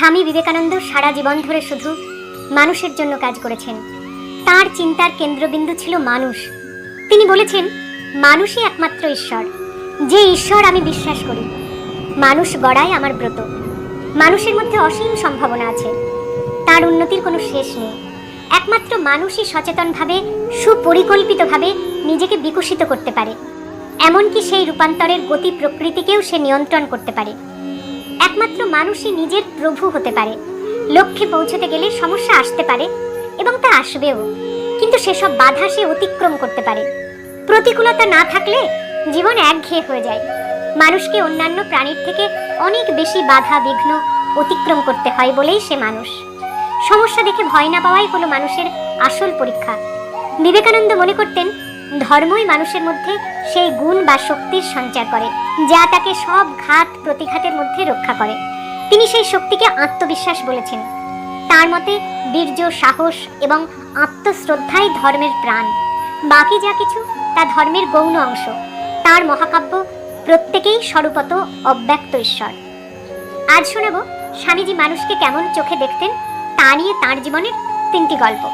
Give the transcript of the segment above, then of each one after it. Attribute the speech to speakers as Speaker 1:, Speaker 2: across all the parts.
Speaker 1: স্বামী বিবেকানন্দ সারা জীবন ধরে শুধু মানুষের জন্য কাজ করেছেন। তার চিন্তার কেন্দ্রবিন্দু ছিল মানুষ। তিনি বলেছেন, মানুষই একমাত্র ঈশ্বর। যে ঈশ্বর আমি বিশ্বাস করি। মানুষ গড়াই আমার ব্রত। মানুষের মধ্যে অসীম সম্ভাবনা আছে। তার উন্নতির কোনো শেষ নেই। একমাত্র মানুষই সচেতনভাবে, সুপরিকল্পিতভাবে নিজেকে বিকশিত করতে পারে। এমনকি সেই রূপান্তরের গতি প্রকৃতিকেও সে নিয়ন্ত্রণ করতে পারে। একমাত্র মানুষই নিজের প্রভু হতে পারে। লক্ষ্যে পৌঁছতে গেলে সমস্যা আসতে পারে এবং তা আসবেও। কিন্তু সেসব বাধা সে অতিক্রম করতে পারে। প্রতিকূলতা না থাকলে জীবন একঘেয়ে হয়ে যায়। মানুষকে অন্যান্য প্রাণীর থেকে অনেক বেশি বাধা, বিঘ্ন অতিক্রম করতে হয় বলেই সে মানুষ। সমস্যা দেখে ভয় না পাওয়াই হলো মানুষের আসল পরীক্ষা। বিবেকানন্দ মনে করতেন ধর্মই মানুষের মধ্যে সেই গুণ বা শক্তির সঞ্চার করে, যা তাকে সব ঘাত প্রতিঘাতের মধ্যে রক্ষা করে। তিনি সেই শক্তিকে আত্মবিশ্বাস বলেছেন। তার মতে, বীর্য, সাহস এবং আত্মশ্রদ্ধাই ধর্মের প্রাণ। বাকি যা কিছু তা ধর্মের গৌণ অংশ। তার মহাকাব্য প্রত্যেকেই স্বরূপত অব্যক্ত ঈশ্বর। আজ শোনাব, স্বামীজি মানুষকে কেমন চোখে দেখতেন, তা নিয়ে তাঁর জীবনের তিনটি গল্প।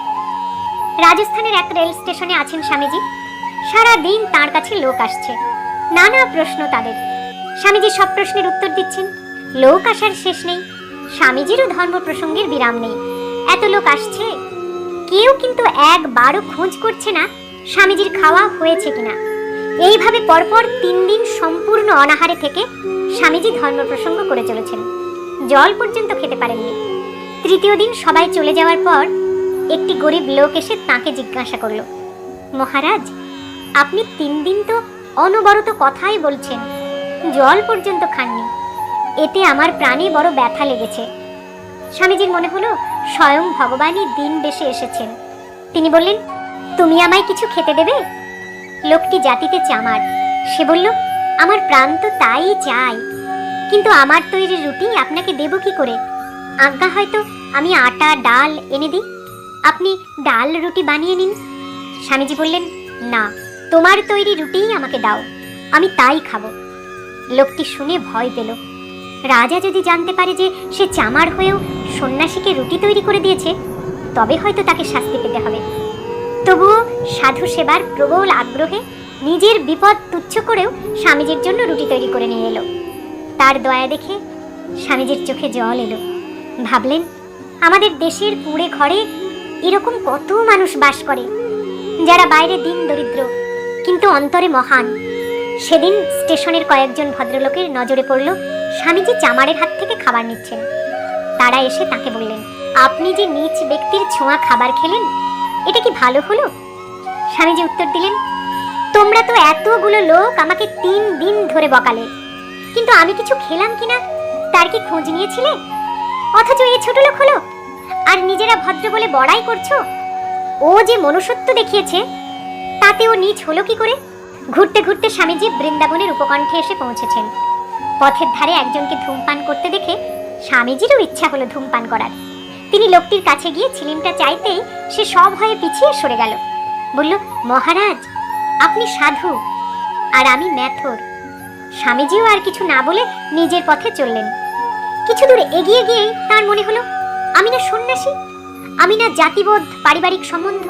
Speaker 1: রাজস্থানের এক রেল স্টেশনে আছেন স্বামীজি। সারা দিন তাঁর কাছে লোক আসছে। নানা প্রশ্ন তাদের। স্বামীজি সব প্রশ্নের উত্তর দিচ্ছেন। লোক আসার শেষ নেই। স্বামীজিরও ধর্ম প্রসঙ্গের বিরাম নেই। এত লোক আসছে, কেউ কিন্তু একবারও খোঁজ করছে না স্বামীজির খাওয়া হয়েছে কিনা। এইভাবে পরপর তিন দিন সম্পূর্ণ অনাহারে থেকে স্বামীজি ধর্ম প্রসঙ্গ করে চলেছেন। জল পর্যন্ত খেতে পারেননি। তৃতীয় দিন সবাই চলে যাওয়ার পর একটি গরিব লোক এসে তাকে জিজ্ঞাসা করল, মহারাজ আপনি তিন দিন তো অনবরত কথাই বলছেন। জল পর্যন্ত খাননি। এতে আমার প্রাণে বড় ব্যথা লেগেছে। স্বামীজির মনে হলো স্বয়ং ভগবানই দিন বেশে এসেছেন। তিনি বললেন, তুমি আমায় কিছু খেতে দেবে? লোকটি জাতিতে চামার। সে বলল, আমার প্রাণ তো তাই চাই। কিন্তু আমার তৈরি রুটি আপনাকে দেব কি করে? আজ্ঞা হয়তো আমি আটা, ডাল এনে দিই। আপনি ডাল রুটি বানিয়ে নিন। স্বামীজি বললেন, না। তোমার তৈরি রুটিই আমাকে দাও। আমি তাই খাব। লোকটি শুনে ভয় পেল। রাজা যদি জানতে পারে যে সে চামার হয়েও সন্ন্যাসীকে রুটি তৈরি করে দিয়েছে, তবে হয়তো তাকে শাস্তি পেতে হবে। তবুও সাধু সেবার প্রবল আগ্রহে নিজের বিপদ তুচ্ছ করেও স্বামীজির জন্য রুটি তৈরি করে নিয়ে এলো। তার দয়া দেখে স্বামীজির চোখে জল এলো। ভাবলেন, আমাদের দেশের কুড়ে ঘরে এরকম কত মানুষ বাস করে, যারা বাইরে দিন দরিদ্র কিন্তু অন্তরে মহান। সেদিন স্টেশনের কয়েকজন ভদ্রলোকের নজরে পড়ল স্বামীজি চামারের হাত থেকে খাবার নিচ্ছেন। তারা এসে তাকে বললেন, আপনি যে নিচ ব্যক্তির ছোঁয়া খাবার খেলেন, এটা কি ভালো হলো? স্বামীজি উত্তর দিলেন, তোমরা তো এতগুলো লোক আমাকে তিন দিন ধরে বকালে, কিন্তু আমি কিছু খেলাম কিনা, তার কি খোঁজ নিয়েছিলে? অথচ এ ছোট লোক হলো, আর নিজেরা ভদ্র বলে বড়াই করছ? ও যে মনুষ্যত্ব দেখিয়েছে তাতে ও নিচ হলো কি করে? ঘুরতে ঘুরতে স্বামীজি বৃন্দাবনের উপকণ্ঠে এসে পৌঁছেছেন। পথের ধারে একজনকে ধূমপান করতে দেখে স্বামীজিরও ইচ্ছা হলো ধূমপান করার। তিনি লোকটির কাছে গিয়ে ছিলিমটা চাইতেই সে সব হয়ে পিছিয়ে সরে গেল। বলল, মহারাজ, আপনি সাধু আর আমি ম্যাথর। স্বামীজিও আর কিছু না বলে নিজের পথে চললেন। কিছু দূর এগিয়ে গিয়েই তার মনে হলো, আমি না সন্ন্যাসী, আমি না জাতিবোধ, পারিবারিক সম্বন্ধ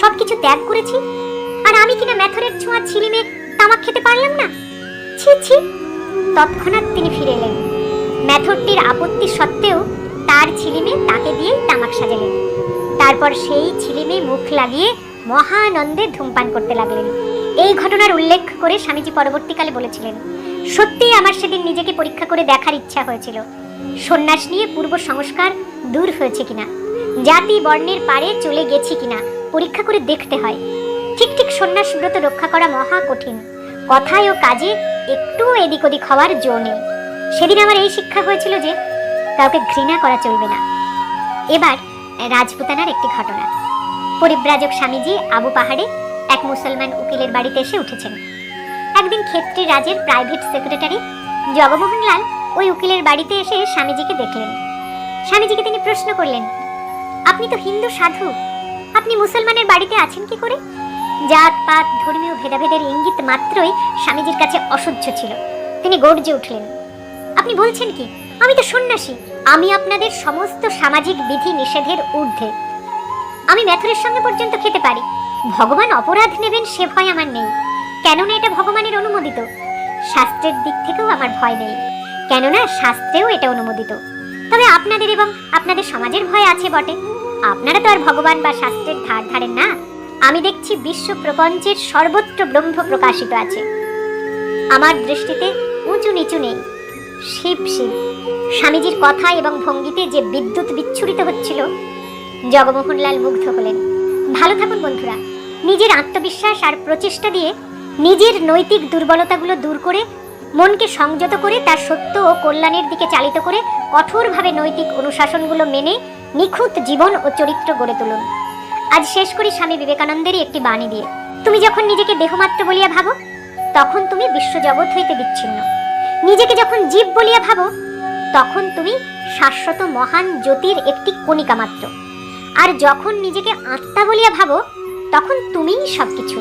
Speaker 1: সবকিছু ত্যাগ করেছি আমি কিনা ম্যাথরের ছোঁয়া ছিলিমে তামাক খেতে পারলাম না? ছি ছি। তৎক্ষণাৎ তিনি ফিরে এলেন। ম্যাথরটির আপত্তি সত্ত্বেও তার ছিলিমে তাকে দিয়েই তামাক সাজালেন। তারপর সেই ছিলিমে মুখ লাগিয়ে মহানন্দে ধূমপান করতে লাগলেন। এই ঘটনার উল্লেখ করে স্বামীজি পরবর্তীকালে বলেছিলেন, সত্যিই আমার সেদিন নিজেকে পরীক্ষা করে দেখার ইচ্ছা হয়েছিল। সন্ন্যাস নিয়ে পূর্ব সংস্কার দূর হয়েছে কিনা? জাতি বর্ণের পারে চলে গেছি কিনা? পরীক্ষা করে দেখতে হয়। সন্ন্যাস ব্রত রক্ষা করা মহা কঠিন। কথায় ও কাজে একটু এদিক ওদিক হওয়ার জো নেই। সেদিন আমার এই শিক্ষা হয়েছিল যে, কাউকে ঘৃণা করা চলবে না। এবার রাজপুতানার একটি ঘটনা। পরিব্রাজক স্বামীজি আবু পাহাড়ে এক মুসলমান উকিলের বাড়িতে এসে উঠেছেন। একদিন ক্ষেত্রী রাজের প্রাইভেট সেক্রেটারি জগমোহনলাল ওই উকিলের বাড়িতে এসে স্বামীজিকে দেখলেন। স্বামীজিকে তিনি প্রশ্ন করলেন, আপনি তো হিন্দু সাধু। আপনি মুসলমানের বাড়িতে আছেন কি করে? জাত পাত ধর্মীয় ভেদাভেদের ইঙ্গিত মাত্রই স্বামীজির কাছে অসহ্য ছিল। তিনি গর্জে উঠলেন, আপনি বলছেন কি? আমি তো সন্ন্যাসী। আমি আপনাদের সমস্ত সামাজিক বিধি নিষেধের ঊর্ধ্বে। আমি ম্যাথুরের সঙ্গে পর্যন্ত খেতে পারি। ভগবান অপরাধ নেবেন সে ভয় আমার নেই। কেননা এটা ভগবানের অনুমোদিত। শাস্ত্রের দিক থেকেও আমার ভয় নেই। কেননা শাস্ত্রেও এটা অনুমোদিত। তবে আপনাদের এবং আপনাদের সমাজের ভয় আছে বটে। আপনারা তো আর ভগবান বা শাস্ত্রের ধার ধারেন না। আমি দেখছি বিশ্ব প্রপঞ্চের সর্বত্র ব্রহ্ম প্রকাশিত আছে। আমার দৃষ্টিতে উঁচু নিচু নেই। শিব শিব। স্বামীজির কথা এবং ভঙ্গিতে যে বিদ্যুৎ বিচ্ছুরিত হচ্ছিল, জগমোহনলাল মুগ্ধ হলেন। ভালো থাকুন বন্ধুরা। নিজের আত্মবিশ্বাস আর প্রচেষ্টা দিয়ে নিজের নৈতিক দুর্বলতাগুলো দূর করে, মনকে সংযত করে, তার সত্য ও কল্যাণের দিকে চালিত করে, কঠোরভাবে নৈতিক অনুশাসনগুলো মেনে নিখুঁত জীবন ও চরিত্র গড়ে তুলুন। আজ শেষ করি স্বামী বিবেকানন্দেরই একটি বাণী দিয়ে। তুমি যখন নিজেকে দেহমাত্র বলিয়া ভাবো, তখন তুমি বিশ্বজগৎ হইতে বিচ্ছিন্ন। নিজেকে যখন জীব বলিয়া ভাবো, তখন তুমি শাশ্বত মহান জ্যোতির একটি কণিকা মাত্র। আর যখন নিজেকে আত্মা বলিয়া ভাবো, তখন তুমিই সবকিছু।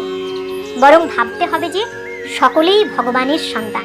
Speaker 1: বরং ভাবতে হবে যে সকলেই ভগবানের সন্তান।